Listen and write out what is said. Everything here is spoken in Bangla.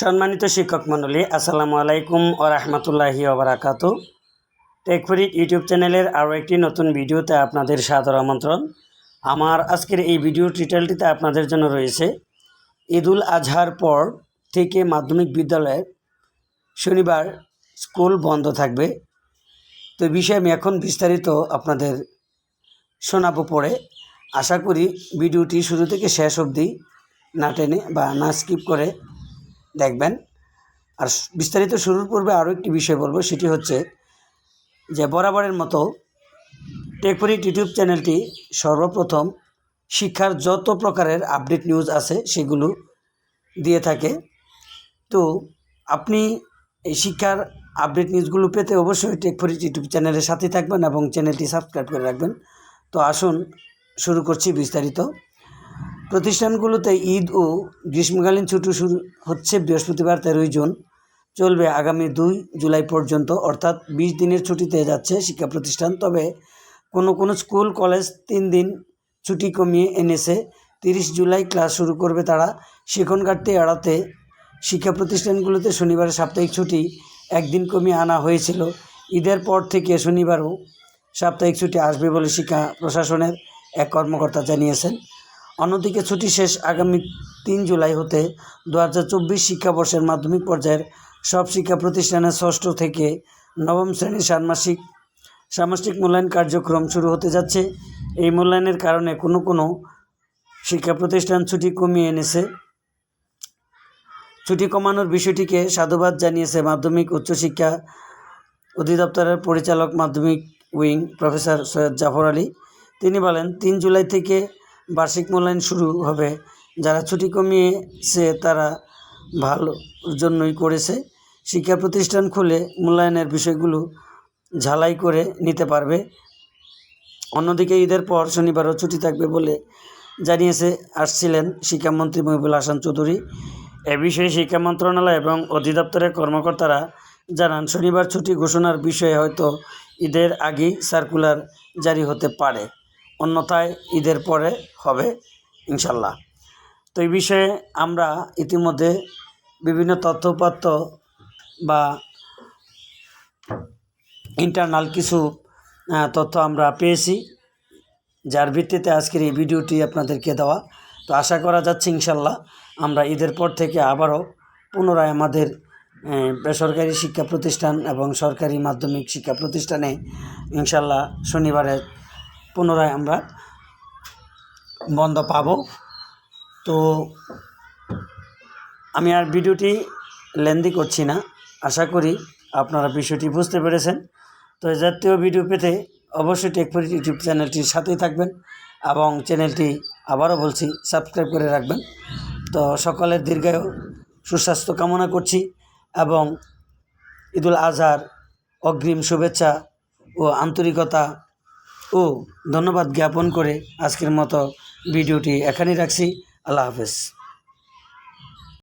সম্মানিত শিক্ষক মণ্ডলী, আসসালামু আলাইকুম ও রহমতুল্লাহি ওবরাকাত টেকফরিক ইউটিউব চ্যানেলের আরও একটি নতুন ভিডিওতে আপনাদের সাদর আমন্ত্রণ। আমার আজকের এই ভিডিও টিটেলটিতে আপনাদের জন্য রয়েছে ঈদুল আজহার পর থেকে মাধ্যমিক বিদ্যালয়ে শনিবার স্কুল বন্ধ থাকবে। তো বিষয়ে আমি এখন বিস্তারিত আপনাদের শোনাবো পড়ে আশা করি ভিডিওটি শুরু থেকে শেষ অবধি না টেনে বা না স্কিপ করে দেখবেন। আর বিস্তারিত শুরুর পূর্বে আরও একটি বিষয় বলব, সেটি হচ্ছে যে বরাবরের মতো টেকফরিক ইউটিউব চ্যানেলটি সর্বপ্রথম শিক্ষার যত প্রকারের আপডেট নিউজ আছে সেগুলো দিয়ে থাকে। তো আপনি এই শিক্ষার আপডেট নিউজগুলো পেতে অবশ্যই টেকফরিক ইউটিউব চ্যানেলের সাথে থাকবেন এবং চ্যানেলটি সাবস্ক্রাইব করে রাখবেন। তো আসুন, শুরু করছি বিস্তারিত। প্রতিষ্ঠানগুলোতে ঈদ ও গ্রীষ্মকালীন ছুটি শুরু হচ্ছে বৃহস্পতিবার তেরোই জুন। চলবে আগামী দুই জুলাই পর্যন্ত, অর্থাৎ বিশ দিনের ছুটিতে যাচ্ছে শিক্ষা প্রতিষ্ঠান তবে কোনো কোনো স্কুল, কলেজ তিন দিন ছুটি কমিয়ে এনেছে। তিরিশ জুলাই ক্লাস শুরু করবে তারা। ঘাটতি এড়াতে শিক্ষা প্রতিষ্ঠানগুলোতে শনিবার সাপ্তাহিক ছুটি একদিন কমিয়ে আনা হয়েছিল। ঈদের পর থেকে শনিবারও সাপ্তাহিক ছুটি আসবে বলে শিক্ষা প্রশাসনের এক কর্মকর্তা জানিয়েছেন। অন্যদিকে ছুটি শেষ আগামী তিন জুলাই হতে দু হাজার চব্বিশ শিক্ষাবর্ষের মাধ্যমিক পর্যায়ের সব শিক্ষা প্রতিষ্ঠানের ষষ্ঠ থেকে নবম শ্রেণির ষান্মাসিক সামষ্টিক মূল্যায়ন কার্যক্রম শুরু হতে যাচ্ছে। এই মূল্যায়নের কারণে কোনো কোনো শিক্ষা প্রতিষ্ঠান ছুটি কমিয়ে এনেছে। ছুটি কমানোর বিষয়টিকে সাধুবাদ জানিয়েছে মাধ্যমিক উচ্চশিক্ষা অধিদপ্তরের পরিচালক মাধ্যমিক উইং প্রফেসর সৈয়দ জাফর আলী। তিনি বলেন, তিন জুলাই থেকে বার্ষিক মূল্যায়ন শুরু হবে। যারা ছুটি কমিয়েছে, তারা ভালোর জন্যই করেছে। শিক্ষা প্রতিষ্ঠান খুলে মূল্যায়নের বিষয়গুলো ঝালাই করে নিতে পারবে। অন্যদিকে ঈদের পর শনিবারও ছুটি থাকবে বলে জানিয়েছে, আসছিলেন শিক্ষামন্ত্রী মহিবুল হাসান চৌধুরী। এ বিষয়ে শিক্ষা মন্ত্রণালয় এবং অধিদপ্তরের কর্মকর্তারা জানান, শনিবার ছুটি ঘোষণার বিষয়ে হয়তো ঈদের আগেই সার্কুলার জারি হতে পারে। অন্যথায় ঈদের পরে হবে, ইনশাল্লাহ। তো এই বিষয়ে আমরা ইতিমধ্যে বিভিন্ন তথ্যপাত্র বা ইন্টারনাল কিছু তথ্য আমরা পেয়েছি, যার ভিত্তিতে আজকের এই ভিডিওটি আপনাদেরকে দেওয়া। তো আশা করা যাচ্ছে, ইনশাল্লাহ, আমরা ঈদের পর থেকে আবারও পুনরায় আমাদের বেসরকারি শিক্ষা প্রতিষ্ঠান এবং সরকারি মাধ্যমিক শিক্ষা প্রতিষ্ঠানে, ইনশাল্লাহ, শনিবারে পুনরায় আমরা বন্ধ পাব। তো আমি আর ভিডিওটি লেন্দি করছি না। আশা করি আপনারা বিষয়টি বুঝতে পেরেছেন। তো জাতীয় ভিডিও পেতে অবশ্যই টেকফরি ইউটিউব চ্যানেলটির সাথেই থাকবেন এবং চ্যানেলটি আবারও বলছি, সাবস্ক্রাইব করে রাখবেন। তো সকলের দীর্ঘায়ু সুস্বাস্থ্য কামনা করছি এবং ঈদুল আজহার অগ্রিম শুভেচ্ছা ও আন্তরিকতা ও ধন্যবাদ জ্ঞাপন করে আজকের মতো ভিডিওটি এখানেই রাখছি। আল্লাহ হাফেজ।